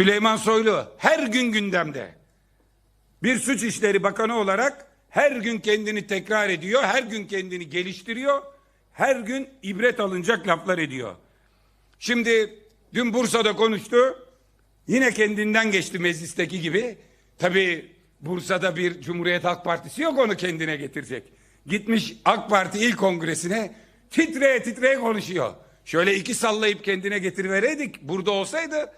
Süleyman Soylu her gün gündemde. Bir suç işleri bakanı olarak her gün kendini tekrar ediyor, her gün kendini geliştiriyor, her gün ibret alınacak laflar ediyor. Şimdi dün Bursa'da konuştu. Yine kendinden geçti meclisteki gibi. Tabii Bursa'da bir Cumhuriyet Halk Partisi yok onu kendine getirecek. Gitmiş AK Parti il kongresine titreye titreye konuşuyor. Şöyle iki sallayıp kendine getirivereydik. Burada olsaydı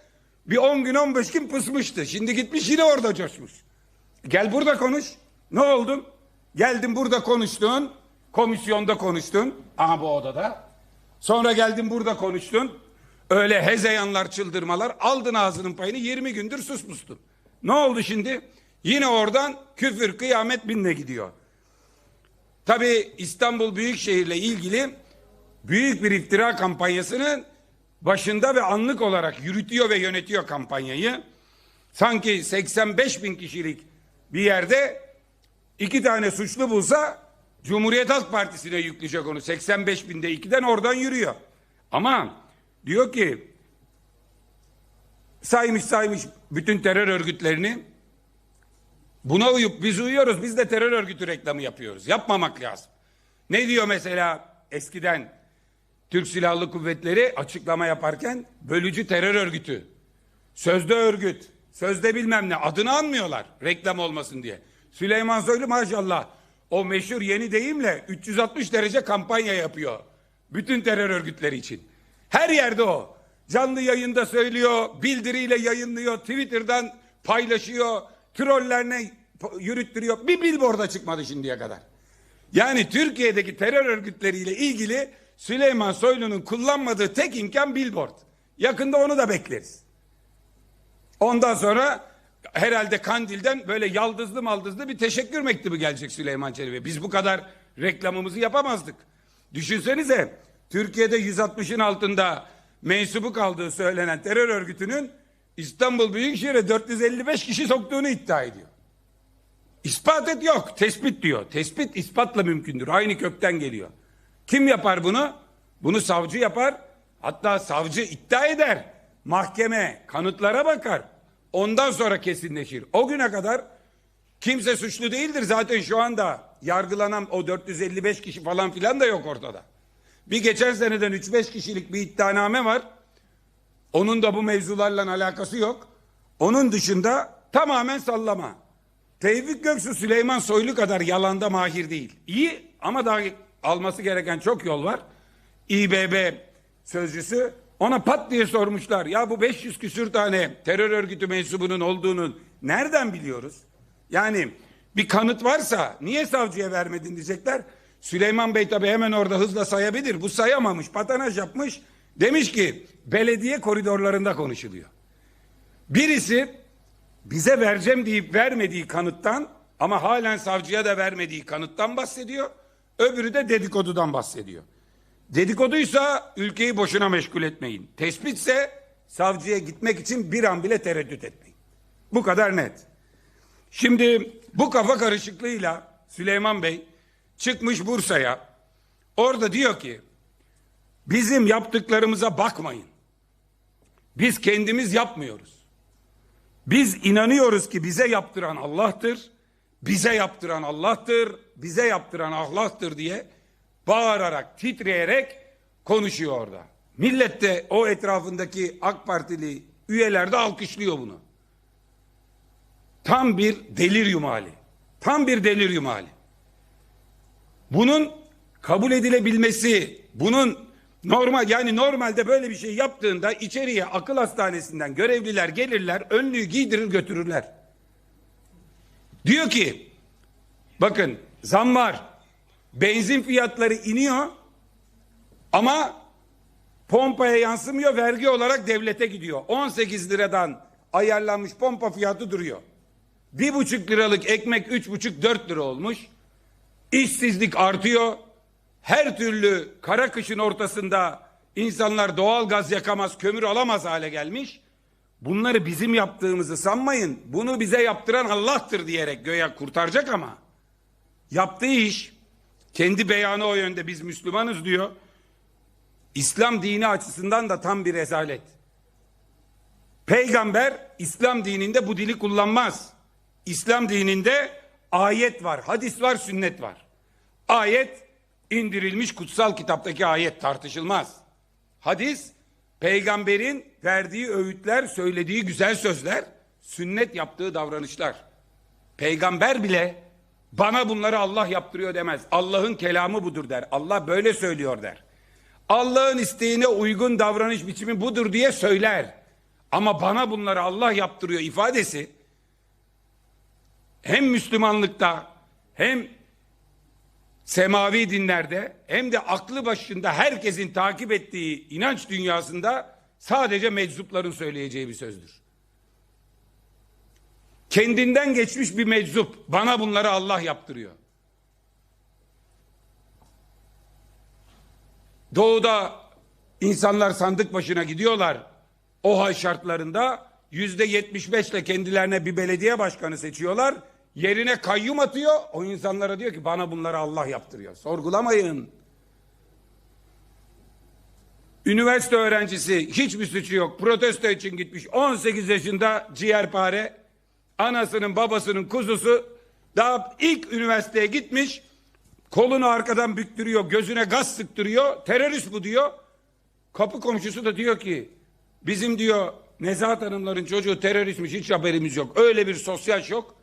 bir 10 gün 15 gün pısmıştı. Şimdi gitmiş yine orada coşmuş. Gel burada konuş. Ne oldun? Geldin burada konuştun. Komisyonda konuştun. Aha bu odada. Sonra geldin burada konuştun. Öyle hezeyanlar çıldırmalar aldın ağzının payını 20 gündür susmuştun. Ne oldu şimdi? Yine oradan küfür kıyamet binle gidiyor. Tabi İstanbul Büyükşehir'le ilgili büyük bir iftira kampanyasının başında ve anlık olarak yürütüyor ve yönetiyor kampanyayı. Sanki 85 bin kişilik bir yerde iki tane suçlu bulsa Cumhuriyet Halk Partisi'ne yükleyecek onu. 85 binde ikiden oradan yürüyor. Ama diyor ki saymış saymış bütün terör örgütlerini buna uyup biz uyuyoruz biz de terör örgütü reklamı yapıyoruz. Yapmamak lazım. Ne diyor mesela eskiden Türk Silahlı Kuvvetleri açıklama yaparken bölücü terör örgütü. Sözde örgüt, sözde bilmem ne adını anmıyorlar reklam olmasın diye. Süleyman Soylu maşallah o meşhur yeni deyimle 360 derece kampanya yapıyor. Bütün terör örgütleri için. Her yerde o. Canlı yayında söylüyor, bildiriyle yayınlıyor, Twitter'dan paylaşıyor, trollerine yürüttürüyor. Bir billboard'a çıkmadı şimdiye kadar. Yani Türkiye'deki terör örgütleriyle ilgili Süleyman Soylu'nun kullanmadığı tek imkan billboard. Yakında onu da bekleriz. Ondan sonra herhalde Kandil'den böyle yaldızlı maldızlı bir teşekkür mektubu gelecek Süleyman Çelebi'ye. Biz bu kadar reklamımızı yapamazdık. Düşünsenize Türkiye'de 160'ın altında mensubu kaldığı söylenen terör örgütünün İstanbul Büyükşehir'e 455 kişi soktuğunu iddia ediyor. İspat et yok. Tespit diyor. Tespit ispatla mümkündür. Aynı kökten geliyor. Kim yapar bunu? Bunu savcı yapar. Hatta savcı iddia eder. Mahkeme kanıtlara bakar. Ondan sonra kesinleşir. O güne kadar kimse suçlu değildir. Zaten şu anda yargılanan o 455 kişi falan filan da yok ortada. Bir geçen seneden 3-5 kişilik bir iddianame var. Onun da bu mevzularla alakası yok. Onun dışında tamamen sallama. Tevfik Göksu Süleyman Soylu kadar yalanda mahir değil. İyi ama daha alması gereken çok yol var. İBB sözcüsü ona pat diye sormuşlar. Ya bu 500 küsür tane terör örgütü mensubunun olduğunu nereden biliyoruz? Yani bir kanıt varsa niye savcıya vermedin diyecekler. Süleyman Bey tabi hemen orada hızla sayabilir. Bu sayamamış, patanaj yapmış. Demiş ki belediye koridorlarında konuşuluyor. Birisi bize vereceğim deyip vermediği kanıttan ama halen savcıya da vermediği kanıttan bahsediyor. Öbürü de dedikodudan bahsediyor. Dedikoduysa ülkeyi boşuna meşgul etmeyin. Tespitse savcıya gitmek için bir an bile tereddüt etmeyin. Bu kadar net. Şimdi bu kafa karışıklığıyla Süleyman Bey çıkmış Bursa'ya. Orada diyor ki bizim yaptıklarımıza bakmayın. Biz kendimiz yapmıyoruz. Biz inanıyoruz ki bize yaptıran Allah'tır. Bize yaptıran Allah'tır. Bize yaptıran Allah'tır diye bağırarak, titreyerek konuşuyor orada. Millet de o etrafındaki AK Partili üyeler de alkışlıyor bunu. Tam bir delirium hali. Tam bir delirium hali. Bunun kabul edilebilmesi, bunun normal yani normalde böyle bir şey yaptığında içeriye akıl hastanesinden görevliler gelirler, önlüğü giydirir götürürler. Diyor ki bakın zam var. Benzin fiyatları iniyor ama pompaya yansımıyor vergi olarak devlete gidiyor. 18 liradan ayarlanmış pompa fiyatı duruyor. Bir buçuk liralık ekmek üç buçuk dört lira olmuş. İşsizlik artıyor. Her türlü kara kışın ortasında insanlar doğal gaz yakamaz, kömür alamaz hale gelmiş. Bunları bizim yaptığımızı sanmayın. Bunu bize yaptıran Allah'tır diyerek göya kurtaracak ama yaptığı iş kendi beyanı o yönde biz Müslümanız diyor. İslam dini açısından da tam bir rezalet. Peygamber İslam dininde bu dili kullanmaz. İslam dininde ayet var, hadis var, sünnet var. Ayet indirilmiş kutsal kitaptaki ayet tartışılmaz. Hadis peygamberin verdiği öğütler, söylediği güzel sözler, sünnet yaptığı davranışlar. Peygamber bile bana bunları Allah yaptırıyor demez. Allah'ın kelamı budur der. Allah böyle söylüyor der. Allah'ın isteğine uygun davranış biçimi budur diye söyler. Ama bana bunları Allah yaptırıyor ifadesi hem Müslümanlıkta hem semavi dinlerde hem de aklı başında herkesin takip ettiği inanç dünyasında sadece meczupların söyleyeceği bir sözdür. Kendinden geçmiş bir meczup bana bunları Allah yaptırıyor. Doğuda insanlar sandık başına gidiyorlar. O hal şartlarında yüzde yetmiş beşle kendilerine bir belediye başkanı seçiyorlar. Yerine kayyum atıyor. O insanlara diyor ki bana bunları Allah yaptırıyor. Sorgulamayın. Üniversite öğrencisi hiçbir suçu yok. Protesto için gitmiş. 18 yaşında ciğerpare. Anasının babasının kuzusu. Daha ilk üniversiteye gitmiş. Kolunu arkadan büktürüyor. Gözüne gaz sıktırıyor. Terörist bu diyor. Kapı komşusu da diyor ki bizim diyor Nezahat Hanımların çocuğu teröristmiş hiç haberimiz yok. Öyle bir sosyal şok.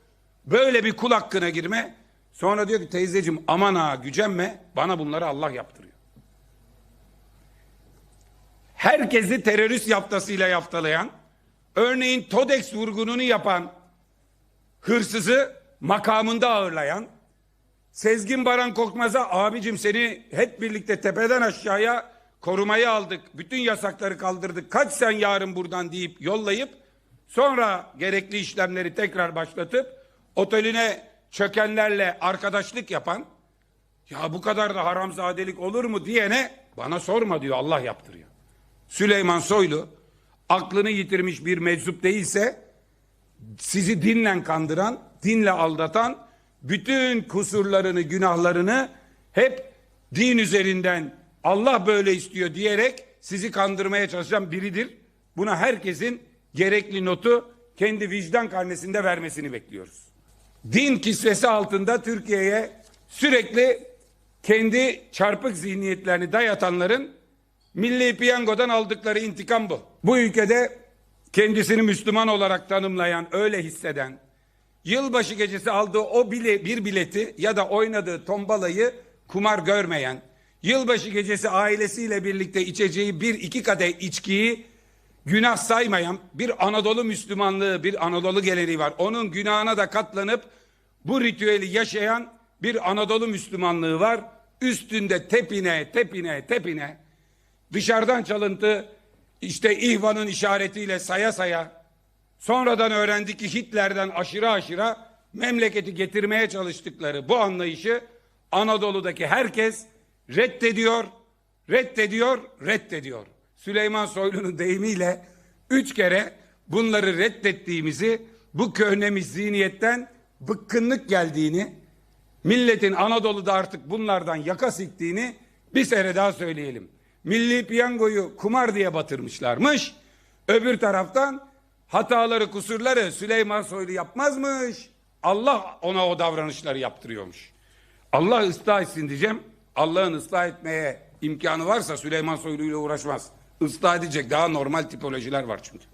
Böyle bir kul hakkına girme. Sonra diyor ki teyzeciğim aman ha gücenme. Bana bunları Allah yaptırıyor. Herkesi terörist yaftasıyla yaftalayan, örneğin TODEX vurgununu yapan hırsızı makamında ağırlayan, Sezgin Baran Korkmaz'a abicim seni hep birlikte tepeden aşağıya korumaya aldık. Bütün yasakları kaldırdık. Kaç sen yarın buradan deyip yollayıp sonra gerekli işlemleri tekrar başlatıp oteline çökenlerle arkadaşlık yapan ya bu kadar da haramzadelik olur mu diyene bana sorma diyor Allah yaptırıyor. Süleyman Soylu aklını yitirmiş bir meczup değilse sizi dinle kandıran, dinle aldatan, bütün kusurlarını, günahlarını hep din üzerinden Allah böyle istiyor diyerek sizi kandırmaya çalışan biridir. Buna herkesin gerekli notu kendi vicdan karnesinde vermesini bekliyoruz. Din kisvesi altında Türkiye'ye sürekli kendi çarpık zihniyetlerini dayatanların Milli Piyango'dan aldıkları intikam bu. Bu ülkede kendisini Müslüman olarak tanımlayan, öyle hisseden, yılbaşı gecesi aldığı o bile, bir bileti ya da oynadığı tombalayı kumar görmeyen, yılbaşı gecesi ailesiyle birlikte içeceği bir iki kadeh içkiyi günah saymayan bir Anadolu Müslümanlığı, bir Anadolu geleneği var. Onun günahına da katlanıp bu ritüeli yaşayan bir Anadolu Müslümanlığı var. Üstünde tepine, tepine, tepine dışarıdan çalıntı işte İhvan'ın işaretiyle saya saya sonradan öğrendik ki Hitler'den aşırı aşırı memleketi getirmeye çalıştıkları bu anlayışı Anadolu'daki herkes reddediyor, reddediyor, reddediyor. Süleyman Soylu'nun deyimiyle üç kere bunları reddettiğimizi, bu köhnemiz zihniyetten bıkkınlık geldiğini, milletin Anadolu'da artık bunlardan yaka siktiğini bir sene daha söyleyelim. Milli piyangoyu kumar diye batırmışlarmış. Öbür taraftan hataları, kusurları Süleyman Soylu yapmazmış. Allah ona o davranışları yaptırıyormuş. Allah ıslah etsin diyeceğim. Allah'ın ıslah etmeye imkanı varsa Süleyman Soylu ile uğraşmaz. Islah edecek daha normal tipolojiler var çünkü.